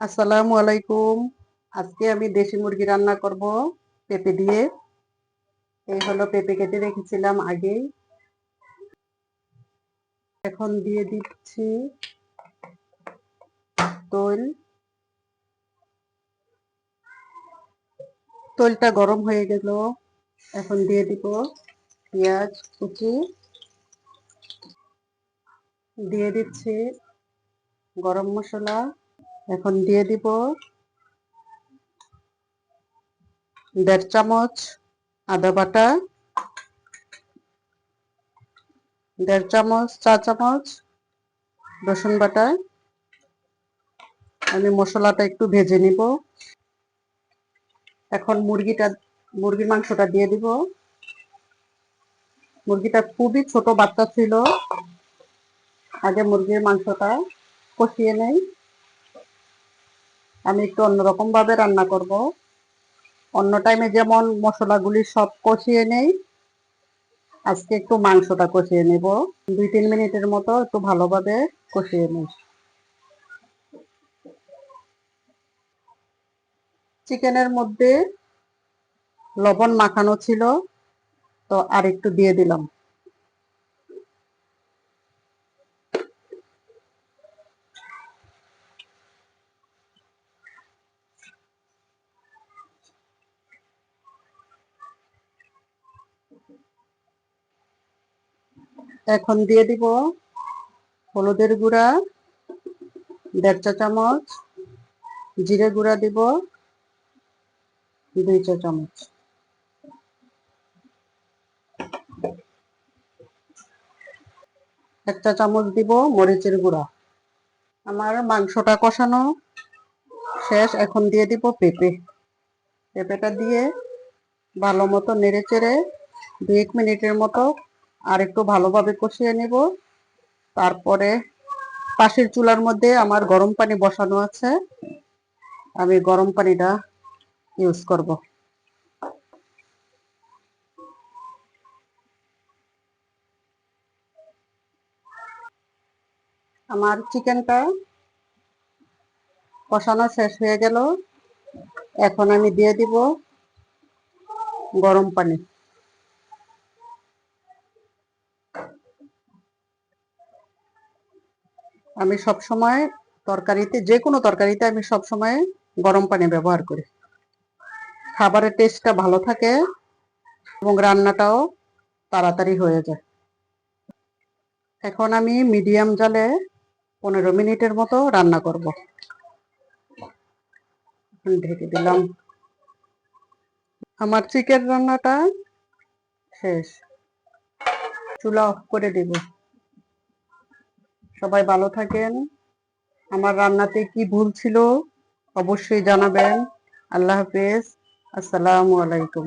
আসসালামু আলাইকুম। আজকে আমি দেশি মুরগি রান্না করব পেঁপে দিয়ে। এই হলো পেঁপে কেটে রেখেছিলাম আগেই এখন দিয়ে দিচ্ছি তৈল। তৈলটা গরম হয়ে গেল। এখন দিয়ে দিব পেঁয়াজ, কুচি। দিয়ে দিচ্ছি গরম মশলা। এখন দিয়ে দিব দেড় চামচ আদা বাটা, দেড় চামচ, চা চামচ, রসুন বাটা। আমি মশলাটা একটু ভেজে নিব। এখন মুরগিটা, মুরগির মাংসটা দিয়ে দিব। মুরগিটা খুবই ছোট বাচ্চা ছিল। আগে মুরগির মাংসটা কষিয়ে নেই। আমি একটু অন্যরকম ভাবে রান্না করব। অন্য টাইমে যেমন মশলাগুলি সব কষিয়ে নেই, আজকে একটু মাংসটা কষিয়ে নেব। দুই, তিন মিনিটের মতো একটু ভালোভাবে কষিয়ে নেই চিকেনের মধ্যে লবণ মাখানো ছিল, তো আর একটু দিয়ে দিলাম। এখন দিয়ে দিব হলুদের গুঁড়া, দেড় চা চামচ, জিরে গুঁড়া দিব দুই চা চামচ। এক চা চামচ দিব মরিচের গুঁড়া। আমার মাংসটা কষানো শেষ, এখন দিয়ে দিব পেঁপে। পেঁপেটা দিয়ে ভালো মতো নেড়ে চেড়ে দু এক মিনিটের মতো আর একটু ভালোভাবে কষিয়ে নেব। তারপরে পাশের চুলার মধ্যে আমার গরম পানি বসানো আছে। আমি গরম পানিটা ইউজ করব। আমার চিকেনটা কষানো শেষ হয়ে গেল। এখন আমি দিয়ে দিব গরম পানি। আমি সব সময় তরকারিতে, যে কোনো তরকারিতে আমি সব সময় গরম পানি ব্যবহার করি। খাবারের টেস্টটা ভালো থাকে এবং রান্নাটাও তাড়াতাড়ি হয়ে যায়। এখন আমি মিডিয়াম জালে পনেরো মিনিটের মতো রান্না করব। ঢেকে দিলাম। আমার চিকেন রান্নাটা শেষ। চুলা অফ করে দিব। সবাই ভালো থাকেন। আমার রান্নাতে কি ভুল ছিল অবশ্যই জানাবেন। আল্লাহ হাফেজ। আসসালামু আলাইকুম।